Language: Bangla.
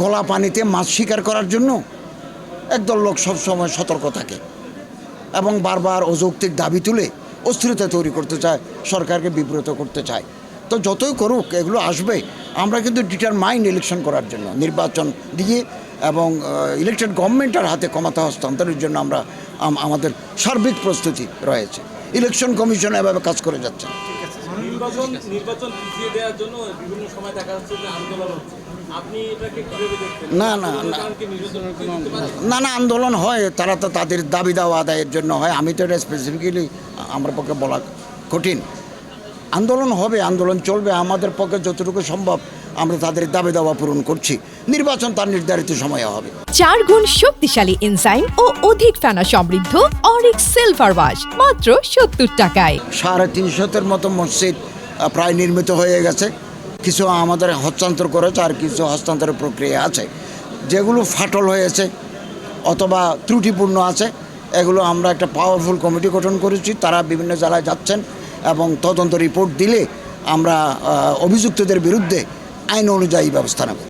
গলা পানিতে মাছ শিকার করার জন্য একদল লোক সবসময় সতর্ক থাকে এবং বারবার অযৌক্তিক দাবি তুলে অস্থিরতা তৈরি করতে চায়, সরকারকে বিব্রত করতে চায়। তো যতই করুক, এগুলো আসবে, আমরা কিন্তু ডিটারমাইন্ড ইলেকশন করার জন্য, নির্বাচন দিয়ে এবং ইলেকটেড গভর্নমেন্টের হাতে ক্ষমতা হস্তান্তরের জন্য আমরা আমাদের সার্বিক প্রস্তুতি রয়েছে। ইলেকশন কমিশন এভাবে কাজ করে যাচ্ছে। নির্বাচন নির্বাচন পিছিয়ে দেওয়ার জন্য বিভিন্ন সময় দেখা যাচ্ছে যে আন্দোলন হচ্ছে। না, না? না। না আন্দোলন হয় তারা তো তাদের দাবি দাওয়া আদায়ের জন্য হয়। আমি তো এটা স্পেসিফিক্যালি আমার পক্ষে বলা কঠিন। আন্দোলন হবে আন্দোলন চলবে আমাদের পক্ষে যতটুকু সম্ভব আমরা তাদের দাবি দাওয়া পূরণ করছি। নির্বাচন তার নির্ধারিত সময়ে হবে। চার গুণ শক্তিশালী এনজাইম ও অধিক ফেনা সমৃদ্ধ অরিক সিলভার ওয়াশ মাত্র সত্তর টাকায়। সাড়ে তিনশোতের মতো মসজিদ প্রায় নির্মিত হয়ে গেছে। কিছু আমাদের হস্তান্তর করেছে আর কিছু হস্তান্তরের প্রক্রিয়া আছে। যেগুলো ফাটল হয়েছে অথবা ত্রুটিপূর্ণ আছে, এগুলো আমরা একটা পাওয়ারফুল কমিটি গঠন করেছি। তারা বিভিন্ন জেলায় যাচ্ছেন এবং তদন্ত রিপোর্ট দিলে আমরা অভিযুক্তদের বিরুদ্ধে আইন অনুযায়ী ব্যবস্থা নেব।